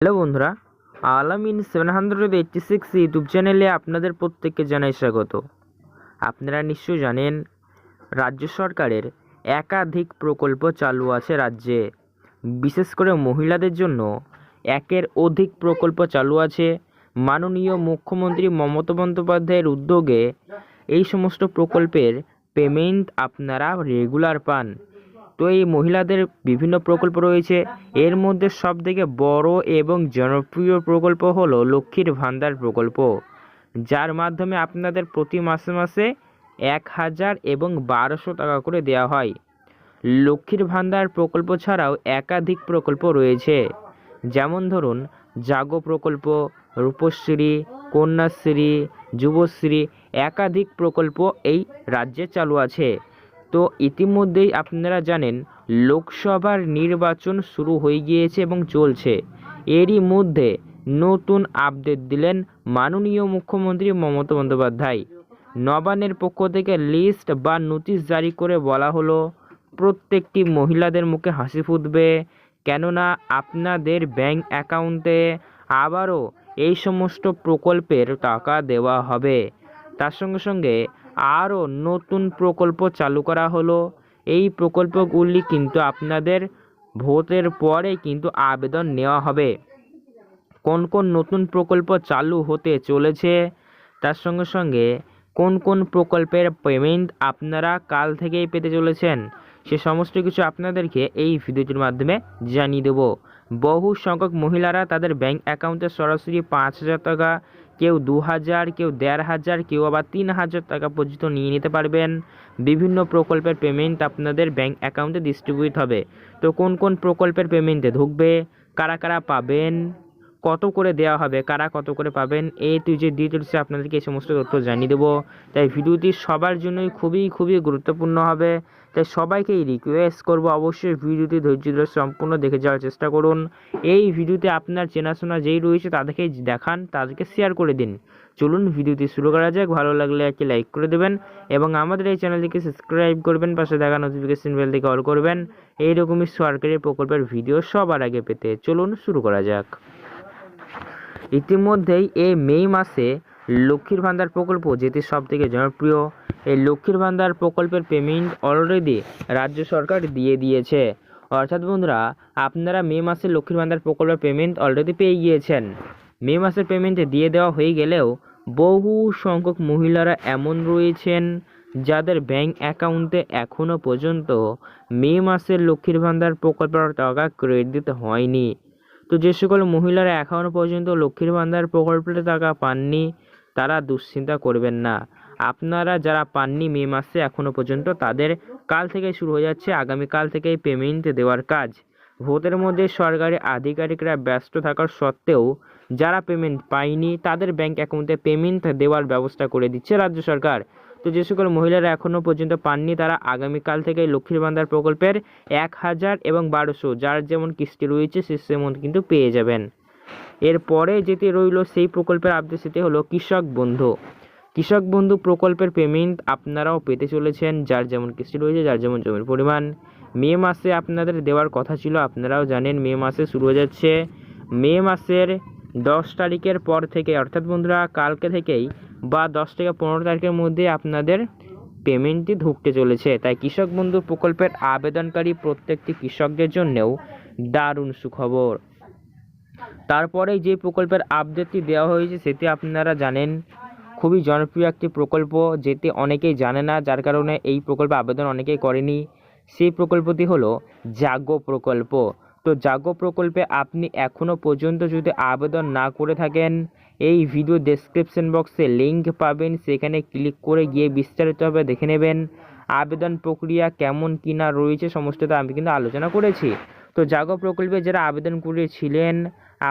Hello বন্ধুরা, Alamin seven hundred eighty six YouTube চ্যানেলে আপনাদের প্রত্যেককে জানাই স্বাগত। আপনারা নিশ্চয়ই জানেন, রাজ্য সরকারের একাধিক প্রকল্প চালু আছে রাজ্যে। বিশেষ করে মহিলাদের জন্য একের অধিক প্রকল্প চালু আছে। মাননীয় মুখ্যমন্ত্রী মমতা বন্দ্যোপাধ্যায়ের উদ্যোগে এই সমস্ত প্রকল্পের পেমেন্ট আপনারা রেগুলার পান। তো এই মহিলাদের বিভিন্ন প্রকল্প রয়েছে। এর মধ্যে সবথেকে বড় এবং জনপ্রিয় প্রকল্প হলো লক্ষ্মীর ভান্ডার প্রকল্প। যার মাধ্যমে আপনাদের প্রতি মাসে মাসে এক হাজার এবং বারোশো টাকা করে দেওয়া হয়। লক্ষ্মীর ভান্ডার প্রকল্প ছাড়াও একাধিক প্রকল্প রয়েছে। যেমন ধরুন, জাগো প্রকল্প, রূপশ্রী, কন্যাশ্রী, যুবশ্রী, একাধিক প্রকল্প এই রাজ্যে চালু আছে। তো ইতিমধ্যেই আপনারা জানেন, লোকসভার নির্বাচন শুরু হয়ে গিয়েছে এবং চলছে। এরই মধ্যে নতুন আপডেট দিলেন মাননীয় মুখ্যমন্ত্রী মমতা বন্দ্যোপাধ্যায়। নবান্নের পক্ষ থেকে লিস্ট বা নোটিশ জারি করে বলা হলো, প্রত্যেকটি মহিলাদের মুখে হাসি ফুটবে। কেননা আপনাদের ব্যাংক অ্যাকাউন্টে আবারও এই সমস্ত প্রকল্পের টাকা দেওয়া হবে। তার সঙ্গে সঙ্গে আরও নতুন প্রকল্প চালু করা হলো। এই প্রকল্পগুলি কিন্তু আপনাদের ভোটের পরে কিন্তু আবেদন নেওয়া হবে। কোন কোন নতুন প্রকল্প চালু হতে চলেছে, তার সঙ্গে সঙ্গে কোন কোন প্রকল্পের পেমেন্ট আপনারা কাল থেকেই পেতে চলেছেন, সে সমস্ত কিছু আপনাদেরকে এই ভিডিওটির মাধ্যমে জানিয়ে দেবো। বহু সংখ্যক মহিলারা তাদের ব্যাংক অ্যাকাউন্টে সরাসরি পাঁচ হাজার টাকা কেউ দু হাজার, কেউ দেড় হাজার, কেউ আবার তিন হাজার টাকা পর্যন্ত নিয়ে নিতে পারবেন। বিভিন্ন প্রকল্পের পেমেন্ট আপনাদের ব্যাংক অ্যাকাউন্টে ডিস্ট্রিবিউট হবে। তো কোন কোন প্রকল্পের পেমেন্টে ঢুকবে? কারা কারা পাবেন? কত করে দেওয়া হবে, কারা কত করে পাবেন এ টু যে ডিটেলসে আপনাদেরকে এই সমস্ত তথ্য জানিয়ে দেবো। তাই ভিডিওটি সবার জন্যই খুবই খুবই গুরুত্বপূর্ণ হবে। তাই সবাইকেই রিকোয়েস্ট করব, অবশ্যই ভিডিওটি ধৈর্য ধরে সম্পূর্ণ দেখে যাওয়ার চেষ্টা করুন। এই ভিডিওতে আপনার চেনাশোনা যেই রয়েছে তাদেরকেই দেখান, তাদেরকে শেয়ার করে দিন। চলুন ভিডিওটি শুরু করা যাক। ভালো লাগলে একটি লাইক করে দেবেন এবং আমাদের এই চ্যানেলটিকে সাবস্ক্রাইব করবেন, পাশে দেখা নোটিফিকেশন বেল থেকে অল করবেন। এইরকমই সরকারি প্রকল্পের ভিডিও সবার আগে পেতে। চলুন শুরু করা যাক। ইতিমধ্যেই এই মে মাসে লক্ষ্মীর ভান্ডার প্রকল্প, যেটি সব থেকে জনপ্রিয়, এই লক্ষ্মীর ভান্ডার প্রকল্পের পেমেন্ট অলরেডি রাজ্য সরকার দিয়ে দিয়েছে। অর্থাৎ বন্ধুরা, আপনারা মে মাসে লক্ষ্মীর ভান্ডার প্রকল্পের পেমেন্ট অলরেডি পেয়ে গিয়েছেন। মে মাসের পেমেন্ট দিয়ে দেওয়া হয়ে গেলেও বহু সংখ্যক মহিলারা এমন রয়েছেন যাদের ব্যাংক অ্যাকাউন্টে এখনও পর্যন্ত মে মাসের লক্ষ্মীর ভান্ডার প্রকল্পের টাকা ক্রেডিট হয়নি। তো যে সকল মহিলারা এখনও পর্যন্ত লক্ষ্মীর ভান্ডার প্রকল্পের টাকা পাননি, তারা দুশ্চিন্তা করবেন না। আপনারা যারা পাননি মে মাসে এখনও পর্যন্ত তাদের কাল থেকে শুরু হয়ে যাচ্ছে আগামীকাল থেকেই পেমেন্ট দেওয়ার কাজ। ভোটের মধ্যে সরকারি আধিকারিকরা ব্যস্ত থাকার সত্ত্বেও যারা পেমেন্ট পায়নি, তাদের ব্যাংক অ্যাকাউন্টে পেমেন্ট দেওয়ার ব্যবস্থা করে দিচ্ছে রাজ্য সরকার। তো যে সকল মহিলারা এখনও পর্যন্ত পাননি, তারা আগামীকাল থেকে লক্ষ্মীর ভান্ডার প্রকল্পের এক হাজার এবং বারোশো, যার যেমন কিস্তি রয়েছে, সে সেমন কিন্তু পেয়ে যাবেন। এরপরে যেটি রইল, সেই প্রকল্পের আপডেট সেটি হলো কৃষক বন্ধু। কৃষক বন্ধু প্রকল্পের পেমেন্ট আপনারাও পেতে চলেছেন, যার যেমন কিস্তি রয়েছে, যার যেমন জমির পরিমাণ। মে মাসে আপনাদের দেওয়ার কথা ছিল, আপনারাও জানেন মে মাসে শুরু হয়ে যাচ্ছে। মে মাসের দশ তারিখের পর থেকে, অর্থাৎ বন্ধুরা, কালকে থেকেই বা দশ থেকে পনেরো তারিখের মধ্যে আপনাদের পেমেন্টটি ঢুকতে চলেছে। তাই কৃষক বন্ধু প্রকল্পের আবেদনকারী প্রত্যেকটি কৃষকদের জন্যও দারুণ সুখবর। তারপরে যে প্রকল্পের আপডেটটি দেওয়া হয়েছে, সেটি আপনারা জানেন, খুবই জনপ্রিয় একটি প্রকল্প, যেটি অনেকেই জানে না, যার কারণে এই প্রকল্পে আবেদন অনেকেই করেনি। সেই প্রকল্পটি হলো জাগো প্রকল্প। তো জাগো প্রকল্পে আপনি এখনও পর্যন্ত যদি আবেদন না করে থাকেন এই ভিডিও ডেসক্রিপশন বক্সে লিংক পাবেন, সেখানে ক্লিক করে গিয়ে বিস্তারিতভাবে দেখে নেবেন। আবেদন প্রক্রিয়া কেমন কি না রয়েছে সমস্তটা আমি কিন্তু আলোচনা করেছি। তো জাগো প্রকল্পে যারা আবেদন করেছিলেন,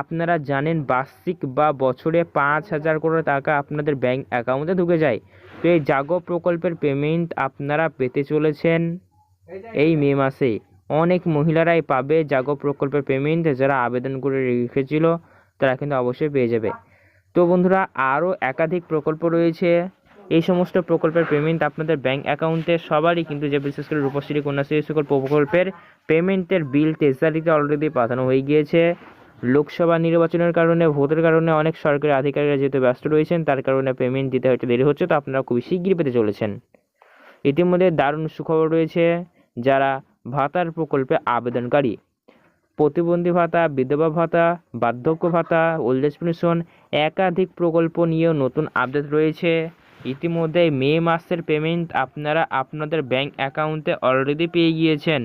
আপনারা জানেন বার্ষিক বা বছরে পাঁচ হাজার করে টাকা আপনাদের ব্যাংক অ্যাকাউন্টে ঢুকে যায়। তো এই জাগো প্রকল্পের পেমেন্ট আপনারা পেতে চলেছেন এই মে মাসে। অনেক মহিলারাই পাবে জাগো প্রকল্পের পেমেন্ট যারা আবেদন করে রেখেছিল, তারা কিন্তু অবশ্যই পেয়ে যাবে। তো বন্ধুরা, আরও একাধিক প্রকল্প রয়েছে। এই সমস্ত প্রকল্পের পেমেন্ট আপনাদের ব্যাঙ্ক অ্যাকাউন্টে সবারই কিন্তু যে বিশেষ করে রূপশ্রী কন্যাশ্রী সকল প্রকল্পের পেমেন্টের বিল ট্রেজারিতে অলরেডি পাঠানো হয়ে গিয়েছে। লোকসভা নির্বাচনের কারণে, ভোটের কারণে অনেক সরকারি আধিকারিকরা যেহেতু ব্যস্ত রয়েছেন, তার কারণে পেমেন্ট দিতে হয়তো দেরি হচ্ছে, তো আপনারা খুবই শিগগিরই পেতে চলেছেন। ইতিমধ্যে দারুণ সুখবর রয়েছে, যারা ভাতার প্রকল্পে আবেদনকারী। প্রতিবন্ধী ভাতা, বিধবা ভাতা, বার্ধক্য ভাতা ওল্ড এজ পেনশন একাধিক প্রকল্প নিয়েও নতুন আপডেট রয়েছে। ইতিমধ্যে মে মাসের পেমেন্ট আপনারা আপনাদের ব্যাংক অ্যাকাউন্টে অলরেডি পেয়ে গিয়েছেন।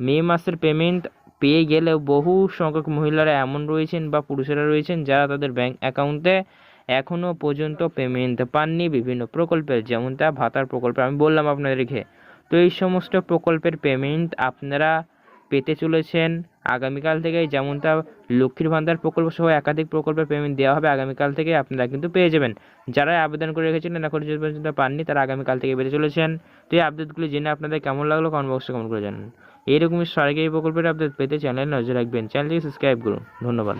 মে মাসের পেমেন্ট পেয়ে গেলেও বহু সংখ্যক মহিলারা এমন রয়েছেন বা পুরুষেরা রয়েছেন যারা তাদের ব্যাংক অ্যাকাউন্টে এখনও পর্যন্ত পেমেন্ট পাননি বিভিন্ন প্রকল্পের, যেমনটা ভাতার প্রকল্প আমি বললাম আপনাদেরকে। তো এই সমস্ত প্রকল্পের পেমেন্ট আপনারা পেতে চলেছেন। আগামীকাল থেকে যেমনটা লক্ষ্মীর ভান্ডার প্রকল্প সহ একাধিক প্রকল্পের পেমেন্ট দেওয়া হবে, আগামীকাল থেকে আপনারা কিন্তু পেয়ে যাবেন। যারা আবেদন করে রেখেছিলেন এখন যে পর্যন্ত পাননি, তারা আগামীকাল থেকে পেতে চলেছেন। তো এই আপডেটগুলি জেনে আপনাদের কেমন লাগল কমেন্ট বক্সে কমেন্ট করে জানান। এইরকমই সরকারি প্রকল্পের আপডেট পেতে চ্যানেল নজর রাখবেন। চ্যানেলটিকে সাবস্ক্রাইব করুন। ধন্যবাদ।